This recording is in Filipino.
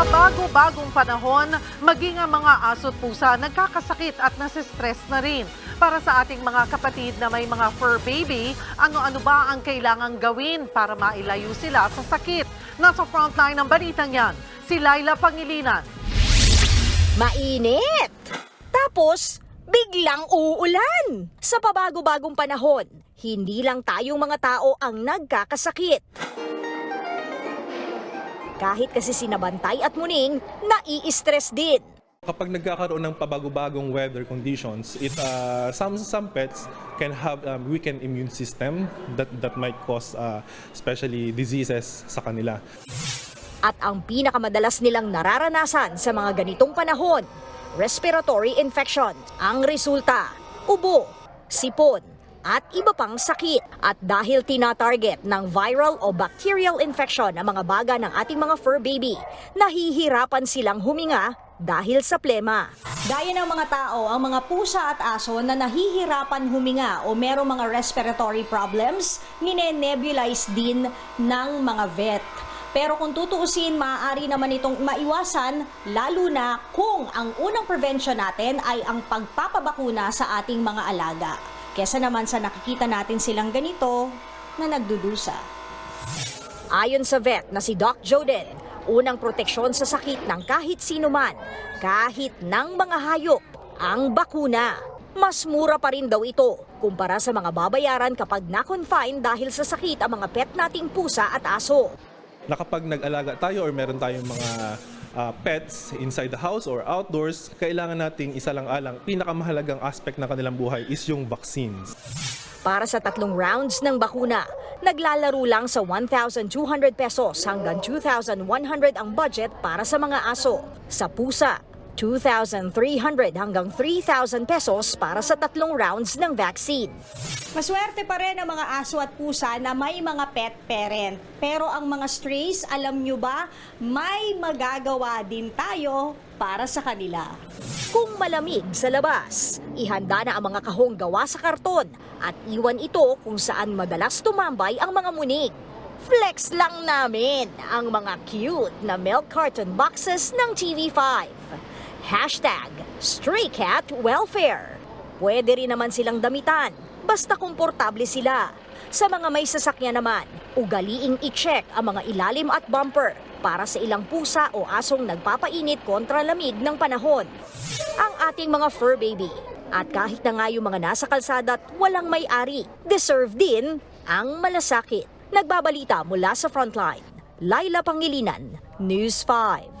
pabago-bagong panahon, maging ang mga aso't pusa nagkakasakit at nasistress na rin. Para sa ating mga kapatid na may mga fur baby, ano-ano ba ang kailangang gawin para mailayo sila sa sakit? Nasa frontline ng balitang yan, si Laila Pangilinan. Mainit! Tapos, biglang uulan! Sa pabago-bagong panahon, hindi lang tayong mga tao ang nagkakasakit. Kahit kasi sinabantay at muning, nai-stress din. Kapag nagkakaroon ng pabago-bagong weather conditions, it uh, some some pets can have um, weakened immune system that that might cause uh, especially diseases sa kanila. At ang pinakamadalas nilang nararanasan sa mga ganitong panahon, respiratory infection. Ang resulta, ubo, sipon, at iba pang sakit. At dahil tina-target ng viral o bacterial infection ang mga baga ng ating mga fur baby, nahihirapan silang huminga dahil sa plema. Gaya ng mga tao, ang mga pusa at aso na nahihirapan huminga o merong mga respiratory problems, nine-nebulize din ng mga vet. Pero kung tutuusin, maaari naman itong maiwasan, lalo na kung ang unang prevention natin ay ang pagpapabakuna sa ating mga alaga. Kesa naman sa nakikita natin silang ganito na nagdudusa. Ayon sa vet na si Doc Joden, unang proteksyon sa sakit ng kahit sino man, kahit ng mga hayop, ang bakuna. Mas mura pa rin daw ito kumpara sa mga babayaran kapag na-confine dahil sa sakit ang mga pet nating pusa at aso. Na kapag nag-alaga tayo or meron tayong mga uh, pets inside the house or outdoors, kailangan nating isa lang alang, pinakamahalagang aspect ng kanilang buhay is yung vaccines. Para sa tatlong rounds ng bakuna, naglalaro lang sa 1,200 pesos hanggang 2,100 ang budget para sa mga aso. Sa pusa, 2,300 hanggang 3,000 pesos para sa tatlong rounds ng vaccine. Maswerte pa rin ang mga aso at pusa na may mga pet parent. Pero ang mga strays, alam nyo ba, may magagawa din tayo para sa kanila. Kung malamig sa labas, ihanda na ang mga kahong gawa sa karton at iwan ito kung saan madalas tumambay ang mga munig. Flex lang namin ang mga cute na milk carton boxes ng TV5. Hashtag Stray Cat Welfare. Pwede rin naman silang damitan, basta komportable sila. Sa mga may sasakyan naman, ugaliing i-check ang mga ilalim at bumper para sa ilang pusa o asong nagpapainit kontra lamig ng panahon. Ang ating mga fur baby. At kahit na nga yung mga nasa kalsada at walang may-ari, deserve din ang malasakit. Nagbabalita mula sa Frontline. Laila Pangilinan, News 5.